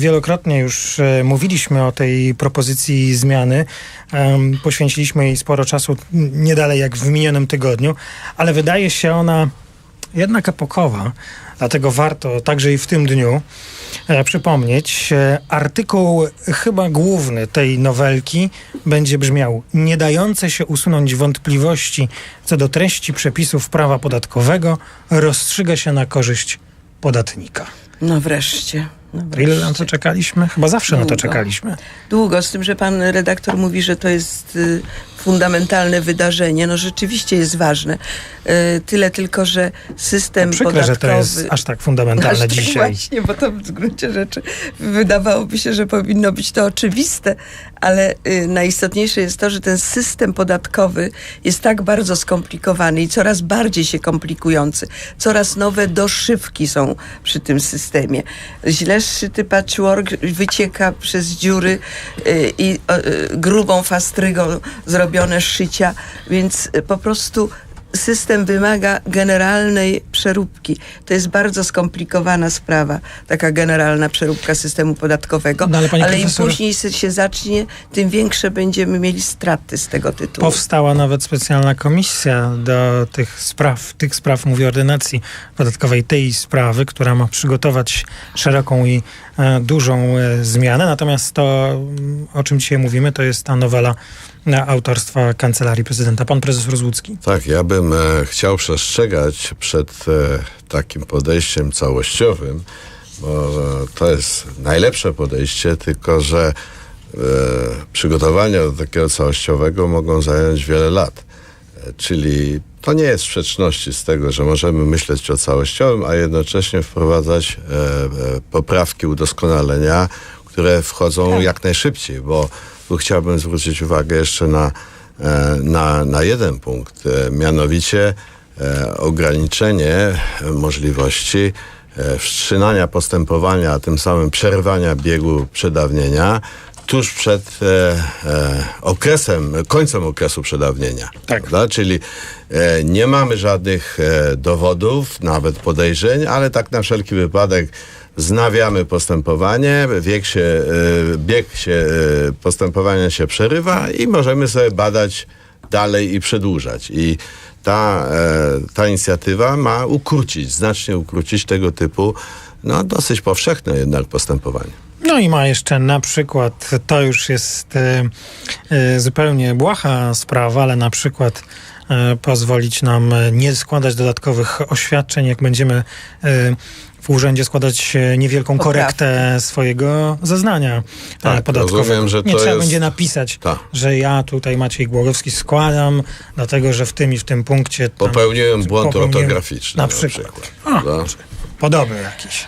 wielokrotnie już e, mówiliśmy o tej propozycji zmiany. Poświęciliśmy jej sporo czasu, nie dalej jak w minionym tygodniu, ale wydaje się ona jednak epokowa, dlatego warto także i w tym dniu e, przypomnieć. E, artykuł chyba główny tej nowelki będzie brzmiał nie dające się usunąć wątpliwości co do treści przepisów prawa podatkowego rozstrzyga się na korzyść podatnika. No wreszcie. No ile na to czekaliśmy? Chyba zawsze na to Długo. czekaliśmy. Długo, z tym, że pan redaktor mówi, że to jest y, fundamentalne wydarzenie. No rzeczywiście jest ważne. Y, tyle tylko, że system Przykre, podatkowy... że to jest aż tak fundamentalne Aż tak dzisiaj. Właśnie, bo to w gruncie rzeczy wydawałoby się, że powinno być to oczywiste, ale y, najistotniejsze jest to, że ten system podatkowy jest tak bardzo skomplikowany i coraz bardziej się komplikujący. Coraz nowe doszywki są przy tym systemie. Źle zszyty patchwork wycieka przez dziury y, i y, grubą fastrygą zrobione szycia, więc po prostu system wymaga generalnej przeróbki. To jest bardzo skomplikowana sprawa, taka generalna przeróbka systemu podatkowego, No ale ale im później się zacznie, tym większe będziemy mieli straty z tego tytułu. Powstała nawet specjalna komisja do tych spraw, tych spraw, mówię o ordynacji podatkowej, tej sprawy, która ma przygotować szeroką i e, dużą e, zmianę. Natomiast to, mm, o czym dzisiaj mówimy, to jest ta nowela e, autorstwa Kancelarii Prezydenta. Pan prezes Rozłucki. Tak, ja bym e, chciał przestrzegać przed takim podejściem całościowym, bo to jest najlepsze podejście, tylko że e, przygotowania do takiego całościowego mogą zająć wiele lat. E, czyli to nie jest w sprzeczności z tego, że możemy myśleć o całościowym, a jednocześnie wprowadzać e, poprawki udoskonalenia, które wchodzą jak najszybciej, bo tu chciałbym zwrócić uwagę jeszcze na, na, na jeden punkt, mianowicie ograniczenie e, możliwości e, wszczynania postępowania, a tym samym przerwania biegu przedawnienia tuż przed e, e, okresem, końcem okresu przedawnienia. Tak. Prawda? Czyli e, nie mamy żadnych e, dowodów, nawet podejrzeń, ale tak na wszelki wypadek znawiamy postępowanie, wiek się, bieg się, postępowania się przerywa i możemy sobie badać dalej i przedłużać. I ta, e, ta inicjatywa ma ukrócić, znacznie ukrócić tego typu no, dosyć powszechne jednak postępowanie. No i ma jeszcze na przykład, to już jest e, e, zupełnie błaha sprawa, ale na przykład pozwolić nam e, nie składać dodatkowych oświadczeń, jak będziemy e, w urzędzie składać e, niewielką korektę swojego zeznania e, Tak, podatkowego. rozumiem, że nie trzeba jest- będzie napisać, Tak. że ja tutaj Maciej Głogowski składam, dlatego że w tym i w tym punkcie tam Popełniłem błąd ortograficzny. Na przykład. O, prawda? podobny jakiś.